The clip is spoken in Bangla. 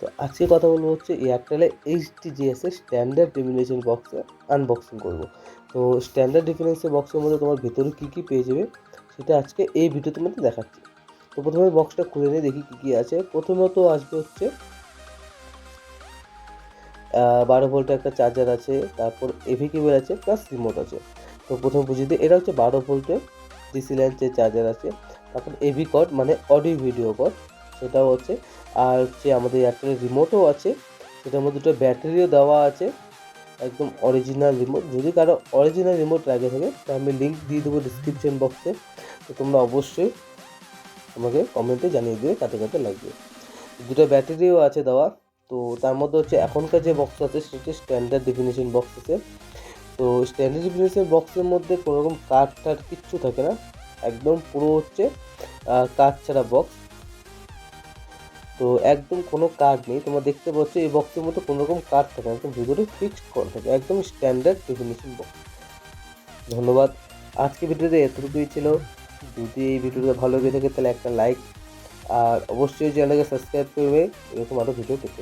তো আজকে কথা বলব হচ্ছে এয়ারটেলের এইচটি জিএসের স্ট্যান্ডার্ড ডেফিনেশন বক্সে আনবক্সিং করব। তো স্ট্যান্ডার্ড ডেফিনেশন বক্সের মধ্যে তোমার ভেতরে কী কী পেয়ে যাবে সেটা আজকে এই ভিডিওতে মধ্যে দেখাচ্ছি। তো প্রথমে বক্সটা খুলে নিয়ে দেখি কী কী আছে। প্রথমত আসবে হচ্ছে বারো ভোল্টের একটা চার্জার আছে, তারপর এভি কেবল আছে প্লাস রিমোট আছে। তো প্রথম বুঝিয়ে দিই, এটা হচ্ছে বারো ভোল্টের ডিসি যে চার্জার আছে, তারপর এভি কর্ড মানে অডিও ভিডিও কর্ড সেটাও হচ্ছে আর হচ্ছে আমাদের এয়ারটেলের রিমোটও আছে। সেটার মধ্যে দুটো ব্যাটারিও দেওয়া আছে। একদম অরিজিনাল রিমোট যদি কারও অরিজিনাল রিমোট লাগে থাকে তো আমি লিঙ্ক দিয়ে দেবো ডিসক্রিপশন বক্সে তো তোমরা অবশ্যই আমাকে কমেন্টে জানিয়ে দিও, কাতে কাতে লাগবে। দুটো ব্যাটারিও আছে দেওয়া। তো তার মধ্যে হচ্ছে এখনকার যে বক্স আছে, সেটা স্ট্যান্ডার্ড ডেফিনেশন বক্স আছে। তো স্ট্যান্ডার্ড ডেফিনেশন বক্সের মধ্যে কোনো রকম কাঠ টাট কিচ্ছু থাকে না। একদম পুরো হচ্ছে কাঠ ছাড়া বক্স তো একদম কোনো কার্ড নেই। তোমরা দেখতে পাচ্ছ এই বক্সের মধ্যে কোনো রকম কার্ড থাকে একদম ভিতরে ফিক্সড করা থাকে। একদম স্ট্যান্ডার্ড ডেফিনেশন বক্স ধন্যবাদ। আজকে ভিডিওতে এতটুকুই ছিল। যদি এই ভিডিওটা ভালো লেগে থাকে, তাহলে একটা লাইক আর অবশ্যই চ্যানেলকে সাবস্ক্রাইব করবে। এরকম আরও ভিডিও দেখতে